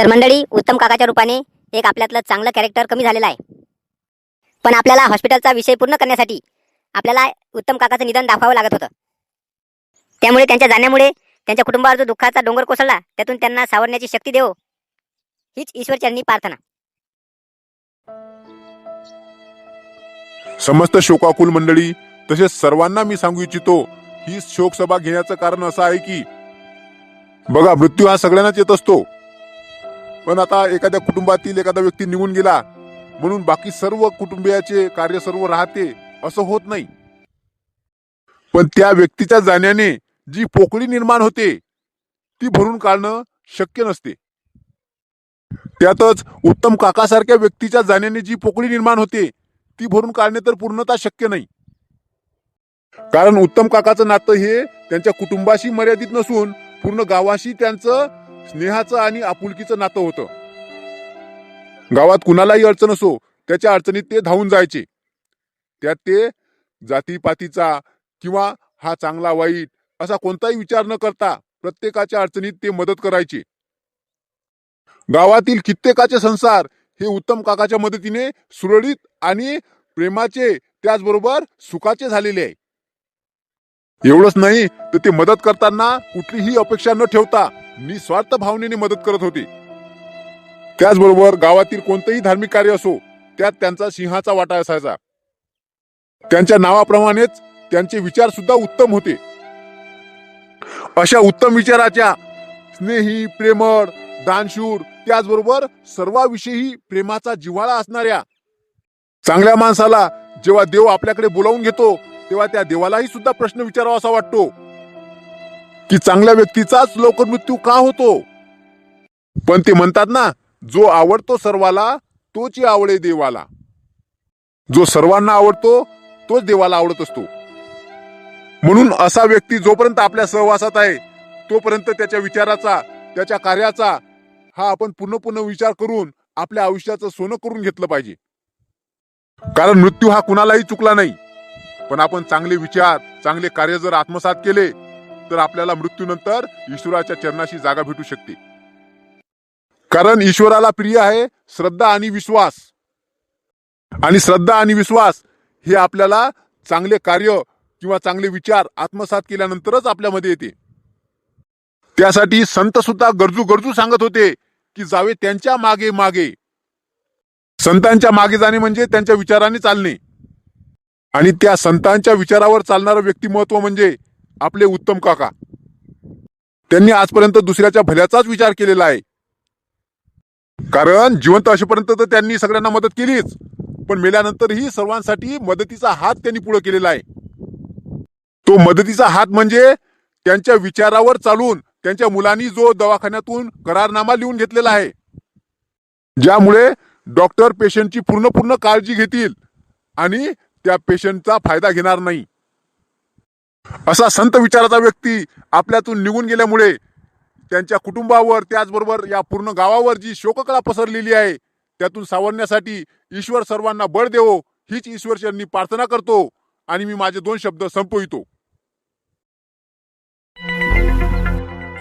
तर मंडळी उत्तम काकाच्या रूपाने एक आपल्यातलं चांगलं कॅरेक्टर कमी झालेलं आहे. पण आपल्याला हॉस्पिटलचा विषय पूर्ण करण्यासाठी आपल्याला उत्तम काकाचं निधन दाखवावं लागत होतं. त्यामुळे त्यांच्या जाण्यामुळे त्यांच्या कुटुंबावर जो दुःखाचा डोंगर कोसळला त्यातून त्यांना सावरण्याची शक्ती देव हीच ईश्वरचरणी प्रार्थना. समस्त शोकाकुल मंडळी तसेच सर्वांना मी सांगू इच्छितो ही शोकसभा घेण्याचं कारण असं आहे की बघा मृत्यू हा सगळ्यांनाच येत असतो. पण आता एखाद्या कुटुंबातील एखादा व्यक्ती निघून गेला म्हणून बाकी सर्व कुटुंबियाचे कार्य सर्व राहते असं होत नाही. पण त्या व्यक्तीच्या जाण्याने जी पोकळी निर्माण होते ती भरून काढणं शक्य नसते. त्यातच उत्तम काकासारख्या व्यक्तीच्या जाण्याने जी पोकळी निर्माण होते ती भरून काढणे तर पूर्णतः शक्य नाही. कारण उत्तम काकाचं नातं हे त्यांच्या कुटुंबाशी मर्यादित नसून पूर्ण गावाशी त्यांचं स्नेहाचं आणि आपुलकीचं नातं होतं. गावात कुणालाही अडचण असो त्याच्या अडचणीत ते धावून जायचे. त्यात ते जातीपातीचा किंवा हा चांगला वाईट असा कोणताही विचार न करता प्रत्येकाच्या अडचणीत ते मदत करायचे. गावातील कित्येकाचे संसार हे उत्तम काकाच्या मदतीने सुरळीत आणि प्रेमाचे त्याचबरोबर सुखाचे झालेले आहे. एवढंच नाही तर ते मदत करताना कुठलीही अपेक्षा न ठेवता निस्वार्थ भावनेने मदत करत होते. त्याचबरोबर गावातील कोणतंही धार्मिक कार्य असो त्यात त्यांचा सिंहाचा वाटा असायचा. त्यांच्या नावाप्रमाणेच त्यांचे विचार सुद्धा उत्तम होते. अशा उत्तम विचाराच्या स्नेही प्रेमळ दानशूर त्याचबरोबर सर्वाविषयी प्रेमाचा जिव्हाळा असणाऱ्या चांगल्या माणसाला जेव्हा देव आपल्याकडे बोलावून घेतो तेव्हा त्या देवालाही सुद्धा प्रश्न विचारावा असा वाटतो की चांगल्या व्यक्तीचाच लवकर मृत्यू का होतो? पण ते म्हणतात ना जो आवडतो सर्वाला तोची आवडे देवाला. जो सर्वांना आवडतो तोच देवाला आवडत असतो. म्हणून असा व्यक्ती जोपर्यंत आपल्या सहवासात आहे तोपर्यंत त्याच्या विचाराचा त्याच्या कार्याचा हा आपण पूर्ण पूर्ण विचार करून आपल्या आयुष्याचं सोनं करून घेतलं पाहिजे. कारण मृत्यू हा कुणालाही चुकला नाही. पण आपण चांगले विचार चांगले कार्य जर आत्मसात केले तर आपल्याला मृत्यूनंतर ईश्वराच्या चरणाशी जागा भेटू शकते. कारण ईश्वराला प्रिय आहे श्रद्धा आणि विश्वास. आणि श्रद्धा आणि विश्वास हे आपल्याला चांगले कार्य किंवा चांगले विचार आत्मसात केल्यानंतरच आपल्यामध्ये येते. त्यासाठी संत सुद्धा गरजू गरजू सांगत होते की जावे त्यांच्या मागे मागे. संतांच्या मागे जाणे म्हणजे त्यांच्या विचाराने चालणे. आणि त्या संतांच्या विचारावर चालणारं व्यक्तिमत्व म्हणजे आपले उत्तम काका. त्यांनी आजपर्यंत दुसऱ्याच्या भल्याचाच विचार केलेला आहे. कारण जिवंत असेपर्यंत तर त्यांनी सगळ्यांना मदत केलीच. पण मेल्यानंतरही सर्वांसाठी मदतीचा हात त्यांनी पुढे केलेला आहे. तो मदतीचा हात म्हणजे त्यांच्या विचारावर चालून त्यांच्या मुलांनी जो दवाखान्यातून करारनामा लिहून घेतलेला आहे. ज्यामुळे डॉक्टर पेशंटची पूर्ण पूर्ण काळजी घेतील आणि त्या पेशंटचा फायदा घेणार नाही. असा संत विचाराचा व्यक्ती आपल्यातून निघून गेल्यामुळे त्यांच्या कुटुंबावर त्याचबरोबर या पूर्ण गावावर जी शोककळा पसरलेली आहे त्यातून सावरण्यासाठी ईश्वर सर्वांना बळ देवो हीच ईश्वरचरणी प्रार्थना करतो आणि मी माझे दोन शब्द संपवितो.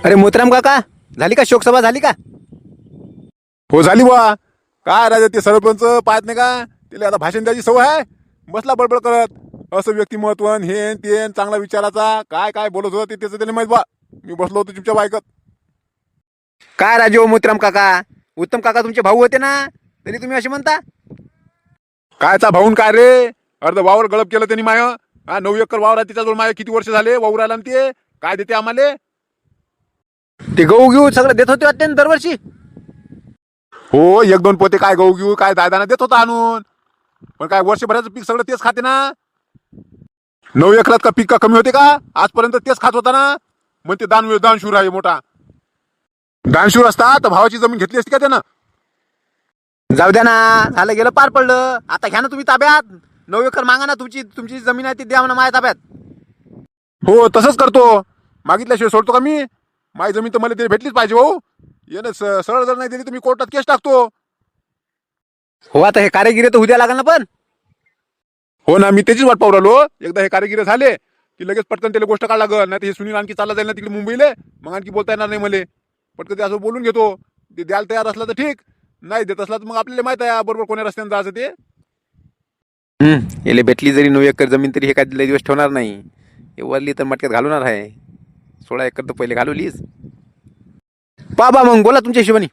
अरे मोतराम काका झाली का शोकसभा झाली का? हो झाली बा काय राजा ते सरपंच पाहत नाही का? त्याला आता भाषण द्यायची सवय आहे? बसला बडबड करत. असं व्यक्तिमत्व न हे ते चांगला विचाराचा. काय काय बोलत होता ते त्याचं त्याला माहीत बा. मी बसलो होतो चुपचाप ऐकत काय राजो मोतराम काका? उत्तम काका तुमचे भाऊ होते ना? तरी तुम्ही असे म्हणता? कायचा भाऊन काय रे? अर्ध वावर गळप केलं त्यांनी माय. हा नऊ एकर वावर आहे त्याच्याजवळ माय किती वर्ष झाले? वावराला न ते? काय देते आम्हाला? ते गहू घेऊ सगळं देत होते वाटते ना दरवर्षी? हो एक दोन पोते काय गहू घेऊ काय दादाना देत होता आणून. पण काय वर्षभराचं पीक सगळं तेच खाते ना? नऊ एकरात का पीक का कमी होते का? आजपर्यंत तेच खात होता ना? मग ते दान दानशूर आहे मोठा. दानशूर असता तर भावाची जमीन घेतली असती का त्यानं? जाऊ द्या ना झालं गेलं पार पडलं. आता घ्या ना तुम्ही ताब्यात. नऊ एकर मागा ना तुमची तुमची जमीन आहे ती द्या म्हणा माझ्या ताब्यात. हो तसंच करतो. मागितल्याशिवाय सोडतो का मी? माझी जमीन तर मला तरी भेटलीच पाहिजे भाऊ. ये ना स- सरळ जर नाही दिली तर मी कोर्टात केस टाकतो. हो आता हे कारेगिरी तर उद्या लागल ना पण. हो ना मी त्याचीच वाट पाहू राहिलो. एकदा हे कारागिरी झाले की लगेच पटकन त्याला गोष्ट काढ लागल. नाही हे सुनील आणखी चालला जाईल ना तिकडे मुंबईला. मग आणखी बोलता येणार नाही मला. पटकन ते असं बोलून घेतो. ते द्यायला तयार असला तर ठीक. नाही देत असला तर मग आपल्याला माहीत आहे बरोबर कोण्या रस्त्याने जायचं ते. हम्म याला भेटली जरी नऊ एकर जमीन तरी हे काय लय दिवस ठेवणार नाही. हे वरली तर मटक्यात घालवणार आहे. सोळा एकर तर पहिले घालवलीस बाबा मग बोला तुमच्या हिशोबाने.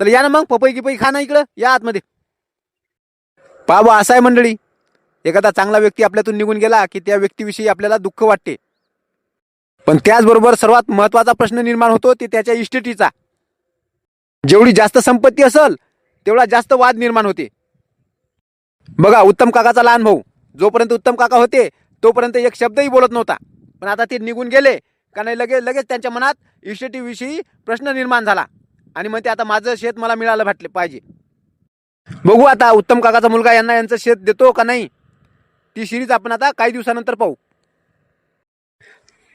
चला या ना मग पपई गिपई खा ना इकडं. या आतमध्ये. बाबा असं आहे मंडळी. एखादा चांगला व्यक्ती आपल्यातून निघून गेला की त्या व्यक्तीविषयी आपल्याला दुःख वाटते. पण त्याचबरोबर सर्वात महत्त्वाचा प्रश्न निर्माण होतो ते त्याच्या इस्टेटीचा जेवढी जास्त संपत्ती असेल तेवढा जास्त वाद निर्माण होते. बघा उत्तम काकाचा लहान भाऊ. जोपर्यंत उत्तम काका होते तोपर्यंत एक शब्दही बोलत नव्हता. पण आता ते निघून गेले का नाही लगेच लगेच त्यांच्या मनात इस्टेटीविषयी प्रश्न निर्माण झाला. आणि मग ते आता माझं शेत मला मिळालं वाटले पाहिजे. बघू आता उत्तम काकाचा मुलगा यांना यांचं शेत देतो का नाही? ती सिरीज आपण आता काही दिवसानंतर पाहू.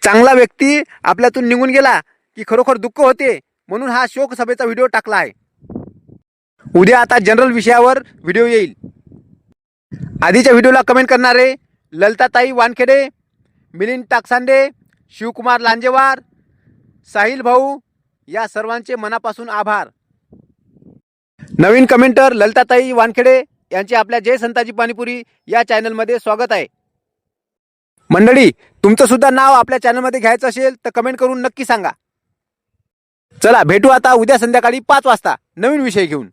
चांगला व्यक्ती आपल्यातून निघून गेला की खरोखर दुःख होते म्हणून हा शोक सभेचा व्हिडिओ टाकला आहे. उद्या आता जनरल विषयावर व्हिडिओ येईल. आधीच्या व्हिडिओला कमेंट करणारे ललिताताई वानखेडे मिलिंद टाकसांडे शिवकुमार लांजेवार साहिल भाऊ या सर्वांचे मनापासून आभार. नवीन कमेंटर ललिताताई वानखेडे यांचे आपल्या जय संताजी पाणीपुरी या चॅनलमध्ये स्वागत आहे. मंडळी तुमचं सुद्धा नाव आपल्या चॅनलमध्ये घ्यायचं असेल तर कमेंट करून नक्की सांगा. चला भेटू आता उद्या संध्याकाळी पाच वाजता नवीन विषय घेऊन.